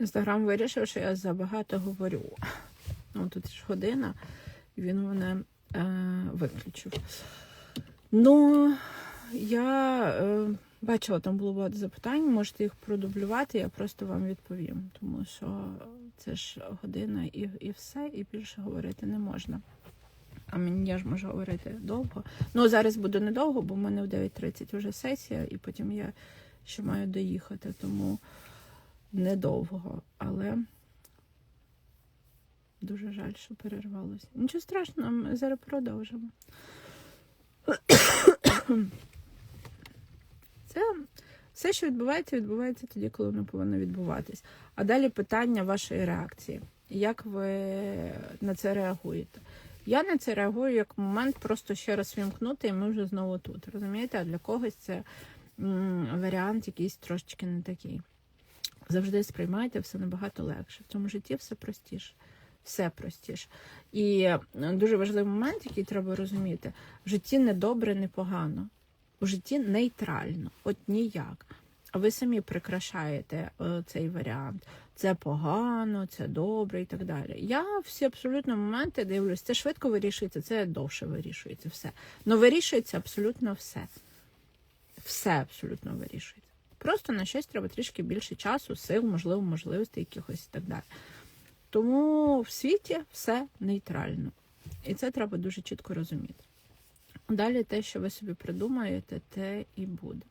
Інстаграм вирішив, що я забагато говорю. Ну, тут ж година, і він мене е, виключив. Ну, я е, бачила, там було багато запитань, можете їх продублювати, я просто вам відповім, тому що це ж година і, і все, і більше говорити не можна. А мені я ж можу говорити довго. Ну, зараз буду недовго, бо в мене в 9.30 вже сесія, і потім я ще маю доїхати, тому недовго. Але дуже жаль, що перервалося. Нічого страшного, ми зараз продовжимо. Це все, що відбувається, відбувається тоді, коли воно повинно відбуватись. А далі питання вашої реакції. Як ви на це реагуєте? Я на це реагую як момент просто ще раз вімкнути, і ми вже знову тут. Розумієте? А для когось це м, варіант якийсь трошечки не такий. Завжди сприймайте все набагато легше. В цьому житті все простіше. Все простіше. І е, дуже важливий момент, який треба розуміти: в житті не добре, не погано. У житті нейтрально, от ніяк. А ви самі прикрашаєте е, цей варіант. Це погано, це добре і так далі. Я всі абсолютно моменти дивлюсь, це швидко вирішується, це довше вирішується все. Ну вирішується абсолютно все. Все абсолютно вирішується. Просто на щось треба трішки більше часу, сил, можливо, можливостей якихось і так далі. Тому в світі все нейтрально. І це треба дуже чітко розуміти. Далі те, що ви собі придумаєте, те і буде.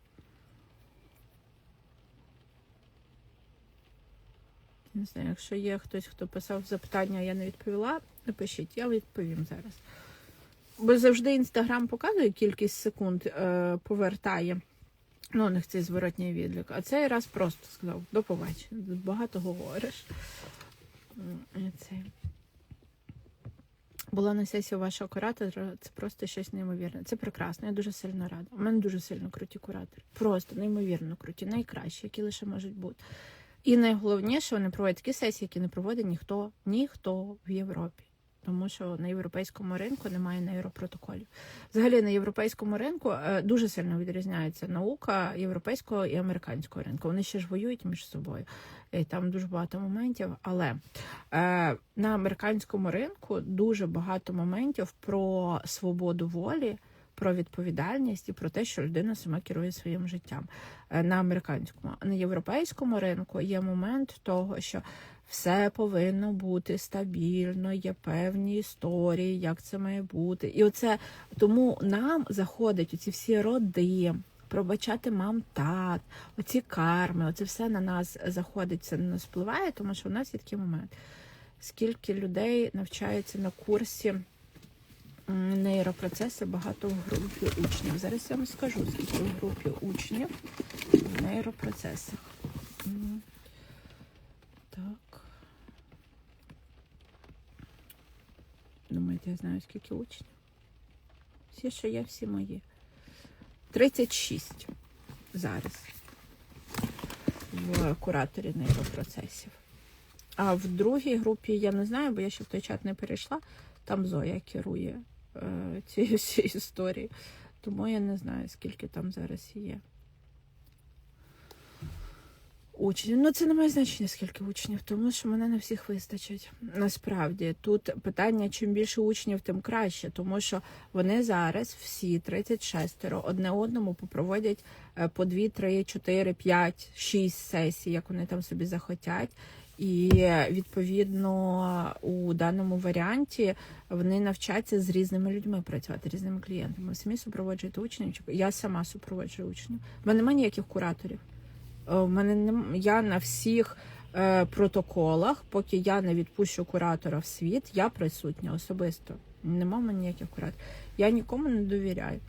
Не знаю, якщо є хтось, хто писав запитання, а я не відповіла, напишіть, я відповім зараз. Бо завжди інстаграм показує кількість секунд, е, повертає. Ну, у них цей зворотній відлік. А цей раз просто сказав до побачення. Багато говориш. Це. Була на сесії вашого куратора, це просто щось неймовірне. Це прекрасно, я дуже сильно рада. У мене дуже сильно круті куратори. Просто неймовірно круті, найкращі, які лише можуть бути. І найголовніше, вони проводять такі сесії, які не проводить ніхто, ніхто в Європі. Тому що на європейському ринку немає нейропротоколів. Взагалі на європейському ринку е, дуже сильно відрізняється наука європейського і американського ринку. Вони ще ж воюють між собою. І там дуже багато моментів. Але е, на американському ринку дуже багато моментів про свободу волі, про відповідальність і про те, що людина сама керує своїм життям е, на американському. На європейському ринку є момент того, що все повинно бути стабільно, є певні історії, як це має бути. І оце тому нам заходять оці всі роди. Пробачати мам тат, оці карми, оце все на нас заходить, це на нас впливає, тому що у нас є такий момент. Скільки людей навчається на курсі нейропроцеси багато в групі учнів. Зараз я вам скажу, скільки в групі учнів в нейропроцесах. М, Так. Думаєте, я знаю, скільки учнів? Всі, що є, всі мої. 36 зараз в кураторі нейропроцесів. А в другій групі я не знаю, бо я ще в той чат не перейшла. Там Зоя керує е, цією всією історією. Тому я не знаю, скільки там зараз є. Учнів. Ну, це не має значення, скільки учнів, тому що мене на всіх вистачить. Насправді, тут питання: чим більше учнів, тим краще, тому що вони зараз всі 36 одне одному попроводять е, по 2, 3, 4, 5, 6 сесій, як вони там собі захотять. І відповідно у даному варіанті вони навчаться з різними людьми працювати, різними клієнтами. Самі супроводжуєте учнів. Я сама супроводжую учнів. У мене немає ніяких кураторів. Е, У мене не я на всіх е, протоколах, поки я не відпущу куратора в світ, я присутня особисто. Нема в ніяких кураторів. Я нікому не довіряю.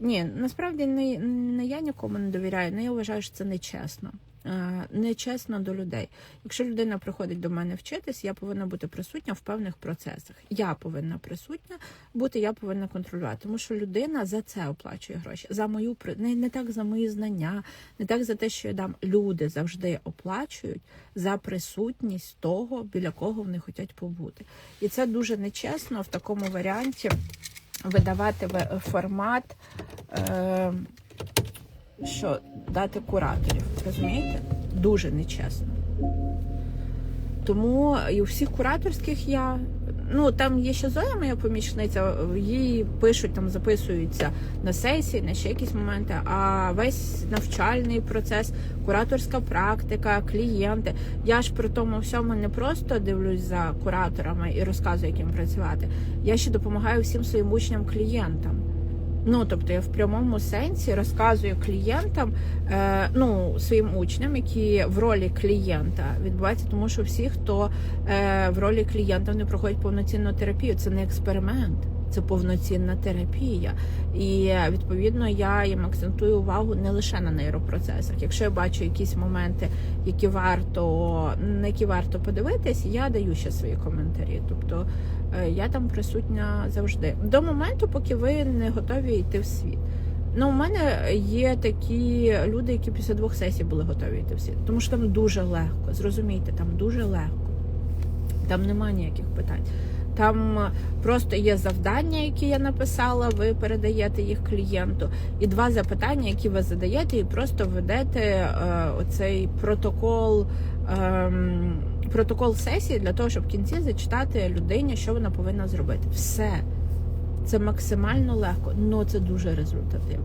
Ні, насправді не, не я нікому не довіряю, але я вважаю, що це нечесно. Е, Нечесно до людей. Якщо людина приходить до мене вчитись, я повинна бути присутня в певних процесах. Я повинна присутня бути, я повинна контролювати, тому що людина за це оплачує гроші. За мою не, не так за мої знання, не так за те, що я дам. Люди завжди оплачують за присутність того, біля кого вони хочуть побути. І це дуже нечесно в такому варіанті видавати формат. Е- що дати кураторів, розумієте? Дуже нечесно. Тому і у всіх кураторських я. Ну там є ще Зоя, моя помічниця, їй пишуть, там записуються на сесії, на ще якісь моменти. А весь навчальний процес, кураторська практика, клієнти. Я ж при тому всьому не просто дивлюсь за кураторами і розказую, як їм працювати. Я ще допомагаю всім своїм учням клієнтам. Ну, тобто я в прямому сенсі розказую клієнтам, е, ну своїм учням, які в ролі клієнта відбувається, тому що всі, хто е, в ролі клієнта не проходять повноцінну терапію, це не експеримент, це повноцінна терапія. І відповідно я їм акцентую увагу не лише на нейропроцесах. Якщо я бачу якісь моменти, які варто на які варто подивитись, я даю ще свої коментарі. Тобто е, я там присутня завжди до моменту, поки ви не готові йти в світ. Ну, у мене є такі люди, які після двох сесій були готові йти в світ, тому що там дуже легко. Зрозумійте, там дуже легко, там немає ніяких питань. Там просто є завдання, які я написала, ви передаєте їх клієнту, і два запитання, які ви задаєте, і просто ведете е, оцей протокол. Е, Протокол сесії для того, щоб в кінці зачитати людині, що вона повинна зробити. Все. Це максимально легко, але це дуже результативно.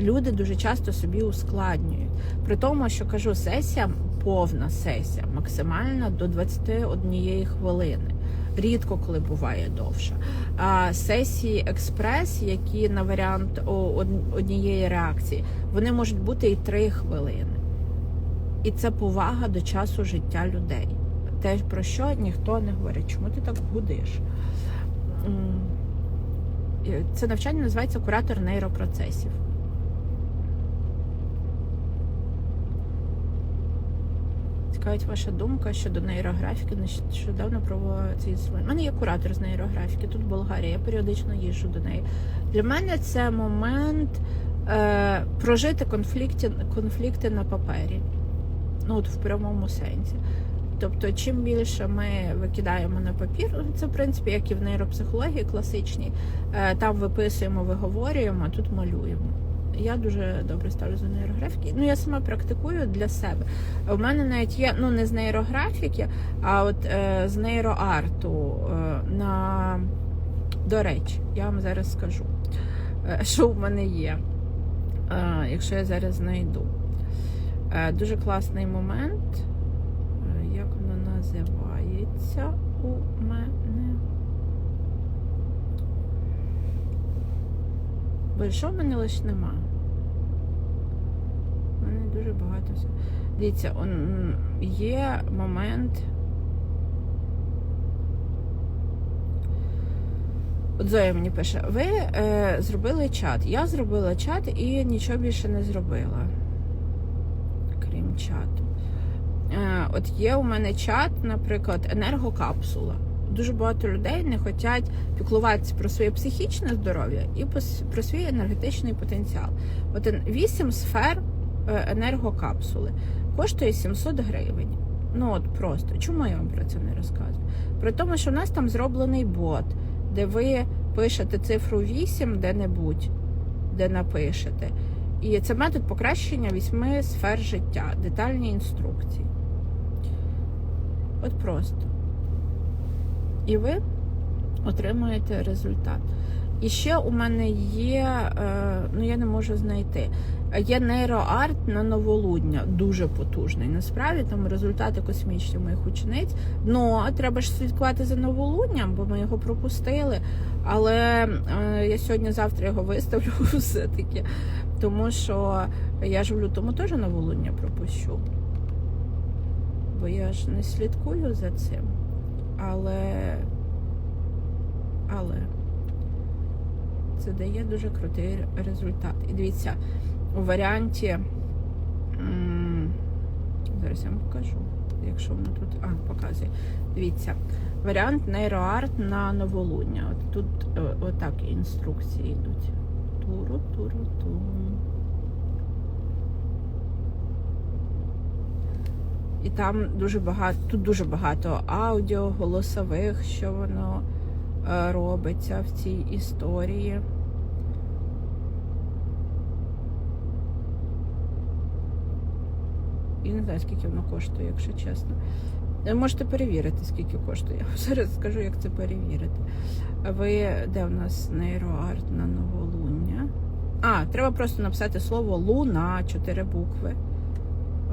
Люди дуже часто собі ускладнюють. При тому, що кажу, сесія повна сесія, максимальна до 21 хвилини. Рідко коли буває довше. А сесії експрес, які на варіант однієї реакції, вони можуть бути і 3 хвилини. І це повага до часу життя людей. Те, про що ніхто не говорить, чому ти так гудиш? Це навчання називається куратор нейропроцесів. Цікавить ваша думка щодо нейрографіки. Нещодавно проводила цей інструмент. У мене є куратор з нейрографіки, тут Болгарія, я періодично їжджу до неї. Для мене це момент е, прожити конфлікти, конфлікти на папері. Ну, от в прямому сенсі. Тобто, чим більше ми викидаємо на папір, ну, це в принципі як і в нейропсихології класичній, е, там виписуємо, виговорюємо, а тут малюємо. Я дуже добре ставлю за нейрографіки. Ну, я сама практикую для себе. У мене навіть є ну не з нейрографіки, а от е, з нейроарту. Е, на до речі, я вам зараз скажу, е, що в мене є, е, якщо я зараз знайду. Е, дуже класний момент Як воно називається у мене. Бо що в мене лише нема? Мене дуже багато всього. Дивіться, он, є момент. От Зоя мені пише, ви е, зробили чат. Я зробила чат і нічого більше не зробила. Крім чату. Е, от є у мене чат, наприклад, енергокапсула. Дуже багато людей не хочуть піклуватися про своє психічне здоров'я і про свій енергетичний потенціал. От вісім сфер енергокапсули коштує 700 гривень. Ну от просто чому я вам про це не розказую? При тому, що в нас там зроблений бот, де ви пишете цифру 8 де-небудь, де напишете. І це метод покращення вісьми сфер життя, детальні інструкції. От просто. І ви отримуєте результат. І ще у мене є, е, ну я не можу знайти. Є нейроарт на новолудня, дуже потужний. Насправді там результати космічні моїх учениць. Ну треба ж слідкувати за новолудням, бо ми його пропустили. Але е, я сьогодні-завтра його виставлю все-таки, тому що я ж в лютому теж новолудня пропущу бо я ж не слідкую за цим. Але, але це дає дуже крутий результат. І дивіться, у варіанті, зараз я вам покажу, якщо воно тут, а, показує. Дивіться, варіант нейроарт на новолуння. От тут е, отак інструкції йдуть. Туру, туру, туру. І там дуже багато, тут дуже багато аудіо, голосових, що воно е, робиться в цій історії. І не знаю, скільки воно коштує, якщо чесно. Можете перевірити, скільки коштує. Я зараз скажу, як це перевірити. Ви де в нас нейроарт на новолуння? А, треба просто написати слово луна, чотири букви.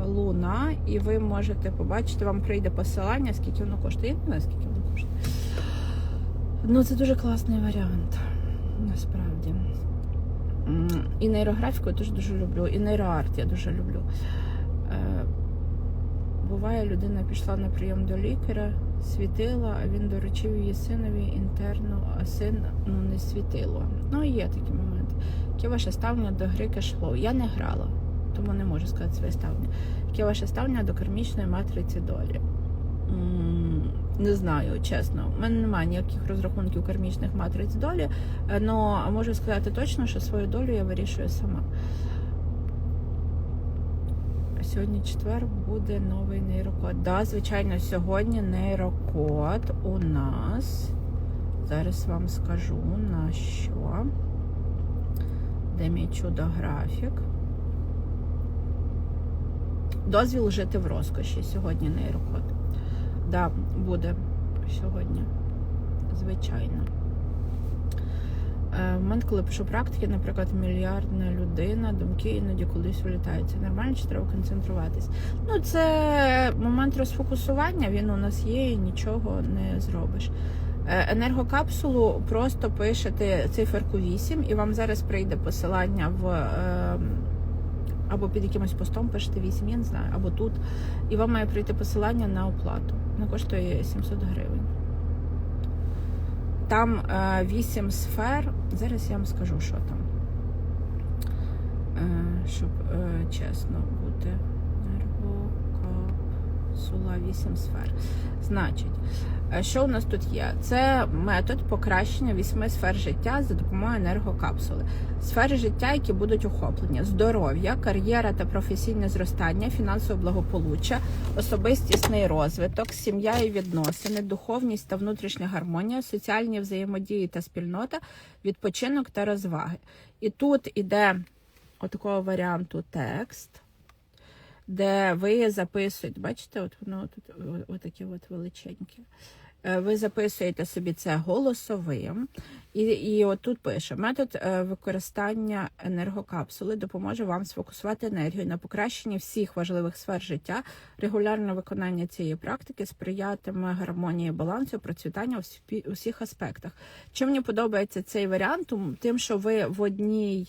Луна, і ви можете побачити, вам прийде посилання, скільки воно коштує. Я не знаю, скільки воно коштує. Ну, це дуже класний варіант, насправді. І нейрографіку я теж дуже люблю, і нейроарт я дуже люблю. Е, Буває, людина пішла на прийом до лікаря, світила, а він доручив її синові інтерну, а син ну, не світило. Ну, є такі моменти. Яке ваше ставлення до гри кешфлоу? Я не грала, тому не можу сказати своє ставлення. Яке ваше ставлення до кармічної матриці долі? Не знаю, чесно. У мене немає ніяких розрахунків кармічних матриць долі, але можу сказати точно, що свою долю я вирішую сама. Сьогодні четвер буде новий нейрокод. Да, звичайно, сьогодні нейрокод у нас. Зараз вам скажу на що. Де мій чудо-графік. Дозвіл жити в розкоші. Сьогодні нейрокод. Да, буде сьогодні. Звичайно. Е, В момент, коли пишу практики, наприклад, мільярдна людина, думки іноді кудись вилітають. Це нормально чи треба концентруватись? Ну, це момент розфокусування, він у нас є і нічого не зробиш. Е, Енергокапсулу просто пишете циферку 8, і вам зараз прийде посилання в. е, Або під якимось постом пишете 8, я не знаю, або тут. І вам має прийти посилання на оплату. Вона коштує 700 гривень. Там вісім сфер. Зараз я вам скажу, що там. Е, щоб е, чесно бути. Нервокапсула, вісім сфер. Значить, е, що у нас тут є? Це метод покращення вісьми сфер життя за допомогою енергокапсули. Сфери життя, які будуть охоплені: здоров'я, кар'єра та професійне зростання, фінансове благополуччя, особистісний розвиток, сім'я і відносини, духовність та внутрішня гармонія, соціальні взаємодії та спільнота, відпочинок та розваги. І тут іде отакого варіанту текст, де ви записуєте, бачите, от воно тут о- отаке от величеньке. Е, Ви записуєте собі це голосовим, і, і от тут пише: метод е, використання енергокапсули допоможе вам сфокусувати енергію на покращенні всіх важливих сфер життя. Регулярне виконання цієї практики сприятиме гармонії балансу, процвітання у всіх аспектах. Чим мені подобається цей варіант? Тим, що ви в одній.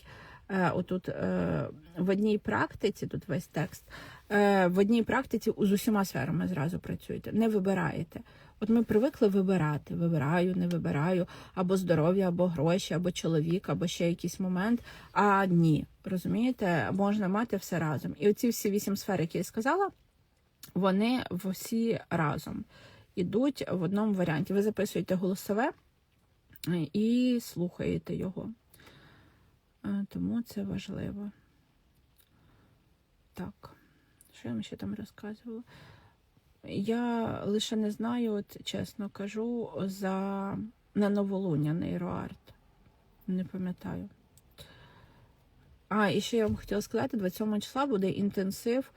Е, Отут е, в одній практиці, тут весь текст, е, в одній практиці з усіма сферами зразу працюєте, не вибираєте. От ми привикли вибирати: вибираю, не вибираю, або здоров'я, або гроші, або чоловік, або ще якийсь момент. А ні, розумієте, можна мати все разом. І оці всі вісім сфер, які я сказала, вони всі разом ідуть в одному варіанті. Ви записуєте голосове і слухаєте його. Е, Тому це важливо. Так, що я вам ще там розказувала? Я лише не знаю, от чесно кажу, за на новолуння нейроарт. Не пам'ятаю. А, і ще я вам хотіла сказати, 27 числа буде інтенсив.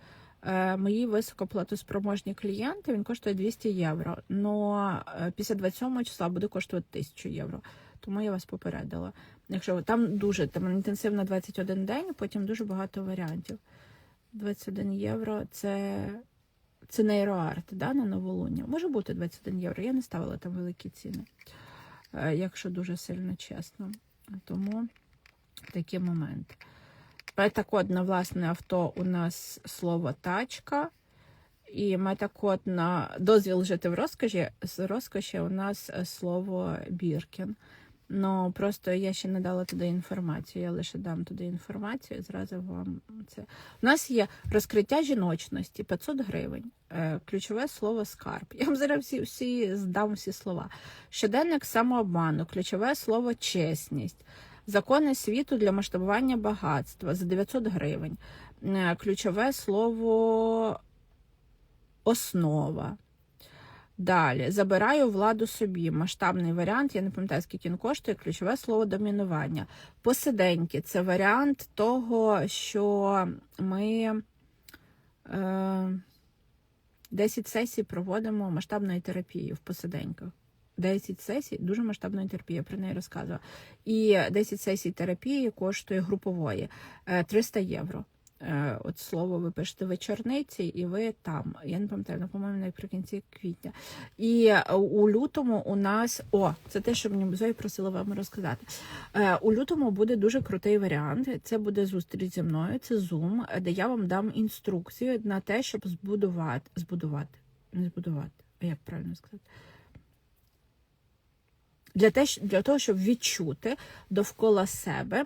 Е, Мої високоплатоспроможні клієнти, він коштує 200 євро. Но е, після 27 числа буде коштувати 1000 євро. Тому я вас попередила. Якщо там дуже там інтенсив на 21 день, потім дуже багато варіантів. 21 євро це, це нейроарт, да, на новолуння. Може бути 21 євро. Я не ставила там великі ціни, е, якщо дуже сильно чесно. Тому такий момент. Метакод на власне авто у нас слово тачка. І метакод на дозвіл жити в розкоші, з розкоші у нас слово Біркін. Ну просто я ще не дала туди інформацію. Я лише дам туди інформацію і зразу вам це. У нас є розкриття жіночності 500 гривень. Е, Ключове слово скарб. Я вам зараз всі, всі здам всі слова. Щоденник самообману, ключове слово чесність. Закони світу для масштабування багатства за 900 гривень. Е, Ключове слово основа. Далі забираю владу собі. Масштабний варіант. Я не пам'ятаю, скільки він коштує. Ключове слово домінування. Посиденьки це варіант того, що ми. Е, 10 сесій проводимо масштабної терапії в посиденьках. 10 сесій дуже масштабної терапії, про неї розказувала. І 10 сесій терапії коштує групової е, 300 євро. Е, От слово ви пишете вечорниці, і ви там. Я не пам'ятаю, ну, по-моєму, наприкінці квітня. І е, у лютому у нас о, це те, що мені Зоя просила вам розказати. Е, У лютому буде дуже крутий варіант. Це буде зустріч зі мною. Це Zoom, де я вам дам інструкцію на те, щоб збудувати, збудувати, не збудувати, а як правильно сказати. Для того, щоб відчути довкола себе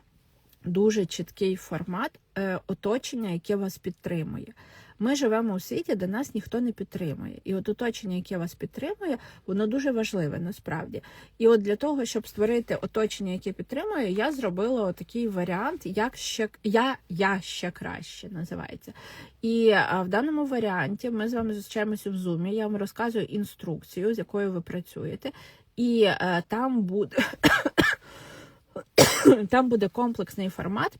дуже чіткий формат е, оточення, яке вас підтримує. Ми живемо у світі, де нас ніхто не підтримує. І от оточення, яке вас підтримує, воно дуже важливе насправді. І от для того, щоб створити оточення, яке підтримує, я зробила такий варіант, як ще я, я ще краще називається. І а, в даному варіанті ми з вами зустрічаємося в Zoom, Я вам розказую інструкцію, з якою ви працюєте, і е, там буде там буде комплексний формат.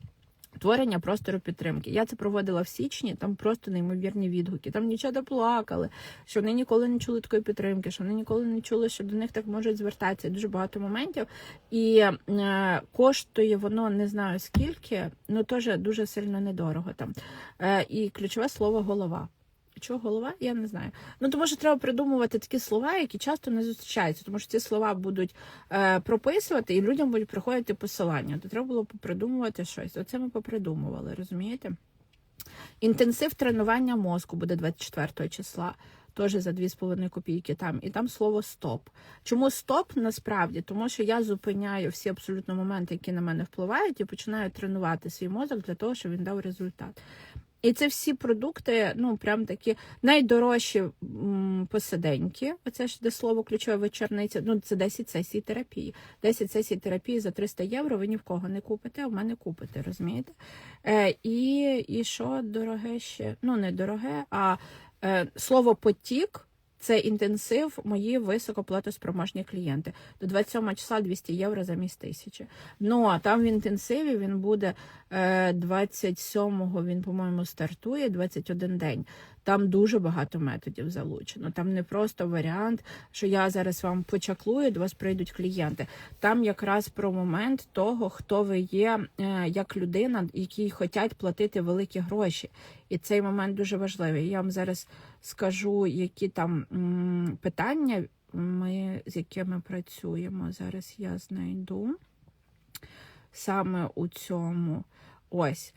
Творення простору підтримки. Я це проводила в січні, там просто неймовірні відгуки. Там дівчата плакали, що вони ніколи не чули такої підтримки, що вони ніколи не чули, що до них так можуть звертатися. Дуже багато моментів. І е, коштує воно не знаю скільки, ну теж дуже сильно недорого там. Е, і ключове слово голова. Чого голова? Я не знаю. Ну тому що треба придумувати такі слова, які часто не зустрічаються, тому що ці слова будуть е, прописувати, і людям будуть приходити посилання. То треба було попридумувати щось. Оце ми попридумували, розумієте? Інтенсив тренування мозку буде 24 числа. Теж за 2,5 копійки там, і там слово стоп. Чому стоп насправді? Тому що я зупиняю всі абсолютно моменти, які на мене впливають, і починаю тренувати свій мозок для того, щоб він дав результат. І це всі продукти, ну прям такі найдорожчі посиденьки. Оце ж де слово ключове вечорниця. Ну це 10 сесій терапії. 10 сесій терапії за 300 євро. Ви ні в кого не купите, а в мене купите, розумієте? Е, і, і що дороге ще? Ну не дороге, а е, слово потік. Це інтенсив мої високоплатоспроможні клієнти. До 27 числа 200 євро замість тисячі. Ну а там в інтенсиві він буде е, 27-го, він, по-моєму, стартує 21 день. Там дуже багато методів залучено. Там не просто варіант, що я зараз вам почаклую, до вас прийдуть клієнти. Там якраз про момент того, хто ви є е, як людина, якій хочуть платити великі гроші. І цей момент дуже важливий. Я вам зараз скажу, які там питання ми з якими працюємо. Зараз я знайду саме у цьому. Ось.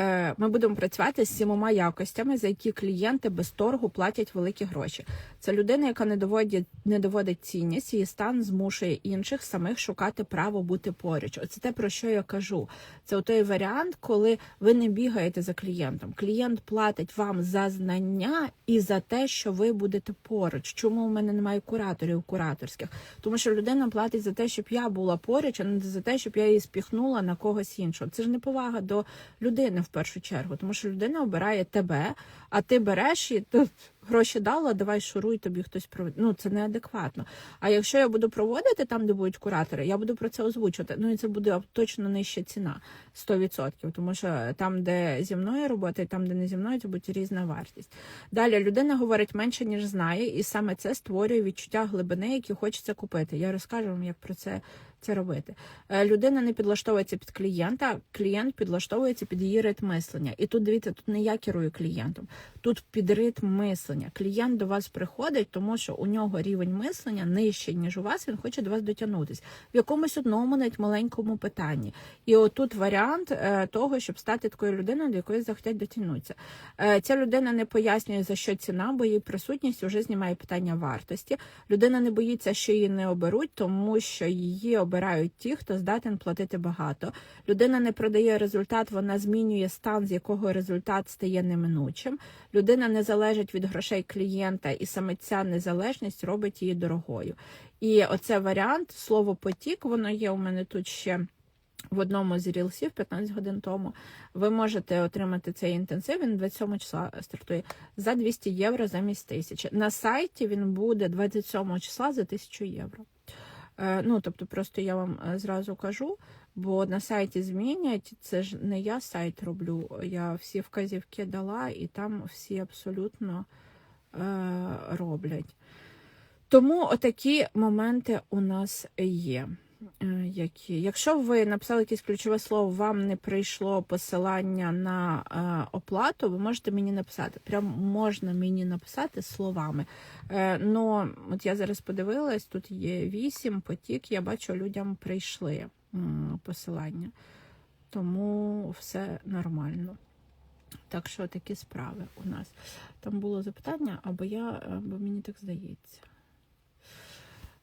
Е, Ми будемо працювати з сімома якостями, за які клієнти без торгу платять великі гроші. Це людина, яка не доводить, не доводить цінність, її стан змушує інших самих шукати право бути поруч. Оце те, про що я кажу. Це той варіант, коли ви не бігаєте за клієнтом. Клієнт платить вам за знання і за те, що ви будете поруч. Чому в мене немає кураторів кураторських? Тому що людина платить за те, щоб я була поруч, а не за те, щоб я її спіхнула на когось іншого. Це ж неповага до людини в першу чергу, тому що людина обирає тебе, а ти береш і тут гроші дала, давай шуруй, тобі хтось проведе. Ну це неадекватно. А якщо я буду проводити там, де будуть куратори, я буду про це озвучувати. Ну і це буде точно нижча ціна 100%, тому що там, де зі мною робота, і там, де не зі мною, це буде різна вартість. Далі людина говорить менше, ніж знає, і саме це створює відчуття глибини, які хочеться купити. Я розкажу вам, як про це. Це робити. Е, Людина не підлаштовується під клієнта, клієнт підлаштовується під її ритм мислення. І тут дивіться, тут не я керую клієнтом, тут під ритм мислення. Клієнт до вас приходить, тому що у нього рівень мислення нижчий, ніж у вас. Він хоче до вас дотягнутися в якомусь одному навіть маленькому питанні. І отут варіант е, того, щоб стати такою людиною, до якої захотять дотягнутися. Е, Ця людина не пояснює за що ціна, бо її присутність вже знімає питання вартості. Людина не боїться, що її не оберуть, тому що її обирають ті, хто здатен платити багато. Людина не продає результат, вона змінює стан, з якого результат стає неминучим. Людина не залежить від грошей клієнта, і саме ця незалежність робить її дорогою. І оце варіант, слово потік, воно є у мене тут ще. В одному з рілсів 15 годин тому ви можете отримати цей інтенсив. Він 27 числа стартує за 200 євро замість тисячі. На сайті він буде 27 числа за 1000 євро. Е, Ну, тобто, просто я вам е, зразу кажу, бо на сайті змінять. Це ж не я сайт роблю. Я всі вказівки дала, і там всі абсолютно е, роблять. Тому отакі моменти у нас є. Е, Які. Якщо ви написали якесь ключове слово, вам не прийшло посилання на е, оплату, ви можете мені написати. Прям можна мені написати словами. Е, ну, от я зараз подивилась, тут є вісім потік, я бачу, людям прийшли посилання. Тому все нормально. Так що такі справи у нас. Там було запитання, або я, або мені так здається.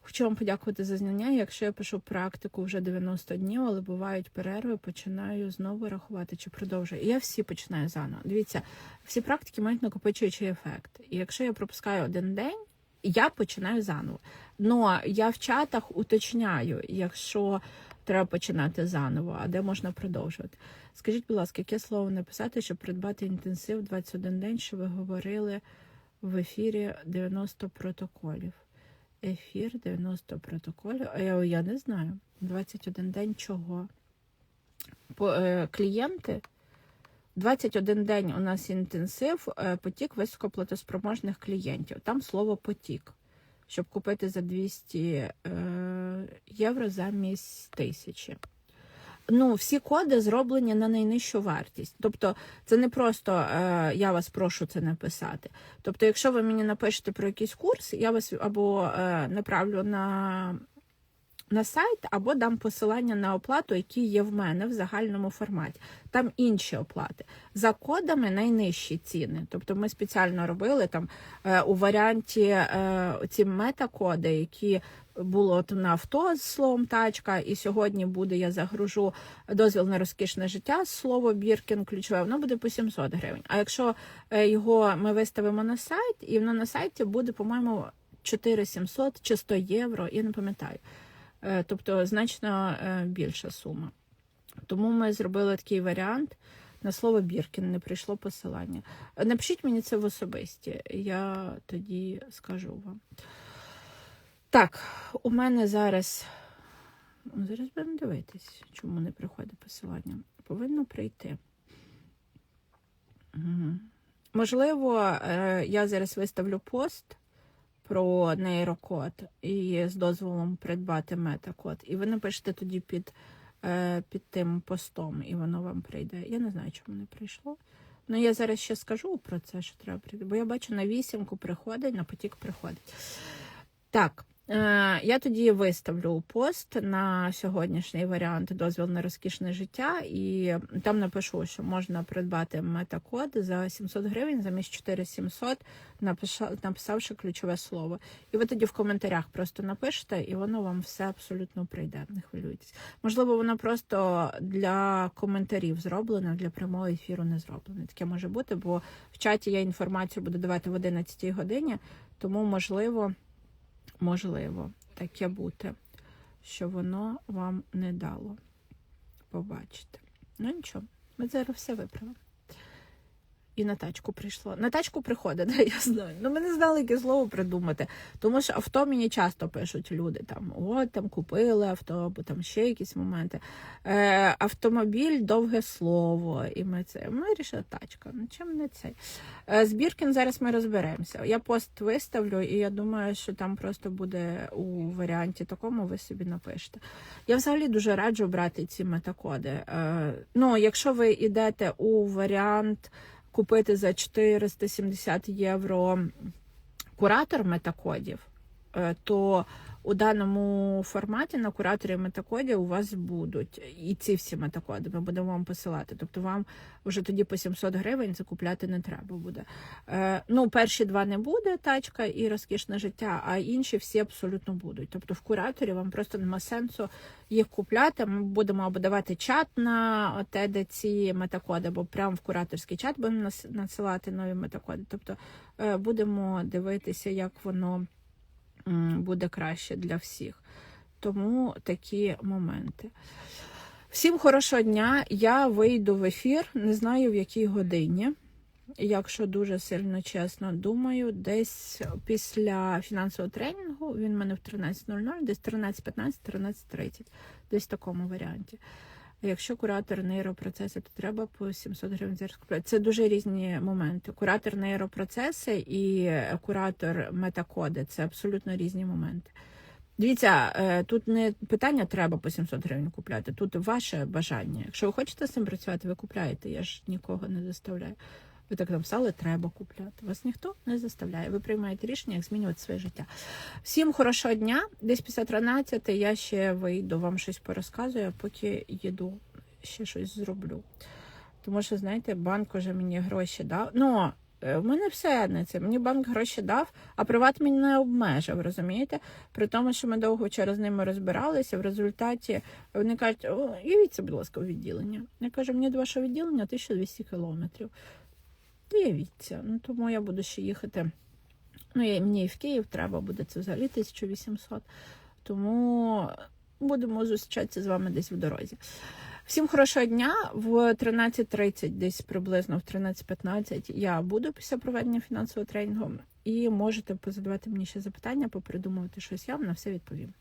Хочу вам подякувати за знання. Якщо я пишу практику вже 90 днів, але бувають перерви, починаю знову рахувати чи продовжую. І я всі починаю заново. Дивіться, всі практики мають накопичуючий ефект. І якщо я пропускаю один день, я починаю заново. Но я в чатах уточняю, якщо треба починати заново, а де можна продовжувати. Скажіть, будь ласка, яке слово написати, щоб придбати інтенсив 21 день, що ви говорили в ефірі 90 протоколів? Ефір 90 протоколів. А я, я не знаю. 21 день чого? По, е, клієнти. 21 день у нас інтенсив, е, потік високоплатоспроможних клієнтів. Там слово потік. Щоб купити за 200 е, євро замість тисячі. Ну, всі коди зроблені на найнижчу вартість. Тобто, це не просто е, я вас прошу це написати. Тобто, якщо ви мені напишете про якийсь курс, я вас або е, направлю на, на сайт, або дам посилання на оплату, які є в мене в загальному форматі. Там інші оплати. За кодами найнижчі ціни. Тобто, ми спеціально робили там е, у варіанті е, ці метакоди, які було на авто з словом тачка, і сьогодні буде я загружу дозвіл на розкішне життя. Слово Біркін ключове, воно буде по 700 гривень. А якщо е, його ми виставимо на сайт, і воно на сайті буде, по-моєму, 4700 чи 100 євро, я не пам'ятаю. Е, Тобто значно е, більша сума. Тому ми зробили такий варіант. На слово Біркін не прийшло посилання. Напишіть мені це в особисті, я тоді скажу вам. Так, у мене зараз. ну, Зараз будемо дивитись, чому не приходить посилання. Повинно прийти. Угу. Можливо, е, я зараз виставлю пост про нейрокод і з дозволом придбати метакод. І ви напишете тоді під, е, під тим постом, і воно вам прийде. Я не знаю, чому не прийшло. Ну, я зараз ще скажу про це, що треба прийти. Бо я бачу, на вісімку приходить, на потік приходить. Так. Е, Я тоді виставлю пост на сьогоднішній варіант дозвіл на розкішне життя, і там напишу, що можна придбати метакод за 700 гривень замість 4700, написавши ключове слово. І ви тоді в коментарях просто напишете, і воно вам все абсолютно прийде. Не хвилюйтесь. Можливо, воно просто для коментарів зроблено, для прямого ефіру не зроблено. Таке може бути, бо в чаті я інформацію буду давати в 11 годині, тому можливо можливо таке бути, що воно вам не дало побачити. Ну нічого, ми зараз все виправимо. І на тачку прийшло. На тачку приходить, да, я знаю. Ну, ми не знали, яке слово придумати. Тому що авто мені часто пишуть люди там: от там купили авто, або там ще якісь моменти. Е, Автомобіль довге слово. І ми це ми вирішили тачка. Ну чим не цей? Е, з Біркін зараз ми розберемося. Я пост виставлю, і я думаю, що там просто буде у варіанті такому, ви собі напишете. Я взагалі дуже раджу брати ці метакоди. Е, ну, якщо ви йдете у варіант купити за 470 євро куратор метакодів, е, то у даному форматі на кураторі метакодів у вас будуть і ці всі метакоди. Ми будемо вам посилати. Тобто вам вже тоді по 700 гривень закупляти не треба буде. Е, ну, перші два не буде тачка і розкішне життя, а інші всі абсолютно будуть. Тобто в кураторі вам просто нема сенсу їх купляти. Ми будемо або давати чат на те, де ці метакоди, або прямо в кураторський чат будемо насилати нові метакоди. Тобто е, будемо дивитися, як воно буде краще для всіх. Тому такі моменти. Всім хорошого дня. Я вийду в ефір, не знаю в якій годині. Якщо дуже сильно чесно думаю, десь після фінансового тренінгу він в мене в 13.00, десь 13.15, 13.30, десь в такому варіанті. Якщо куратор нейропроцеси, то треба по 700 гривень зараз купляти. Це дуже різні моменти. Куратор нейропроцеси і куратор метакоди це абсолютно різні моменти. Дивіться, е, тут не питання треба по 700 гривень купляти. Тут ваше бажання. Якщо ви хочете з цим працювати, ви купляєте. Я ж нікого не заставляю. Ви так написали, треба купляти. Вас ніхто не заставляє. Ви приймаєте рішення, як змінювати своє життя. Всім хорошого дня. Десь після 13 я ще вийду, вам щось порозказую, а поки їду, ще щось зроблю. Тому що, знаєте, банк уже мені гроші дав. Ну, е, в мене все на це. Мені банк гроші дав, а приват мені не обмежив, розумієте? При тому, що ми довго вчора з ними розбиралися, в результаті вони кажуть, «О, явіться, будь ласка, у відділення. Я кажу, мені до вашого відділення 1200 кілометрів. Явіться. Ну, тому я буду ще їхати. Ну, я, мені і в Київ треба буде це взагалі 1800. Тому будемо зустрічатися з вами десь в дорозі. Всім хорошого дня. В 13.30, десь приблизно в 13.15 я буду після проведення фінансового тренінгу. І можете позадавати мені ще запитання, попридумувати щось. Я вам на все відповім.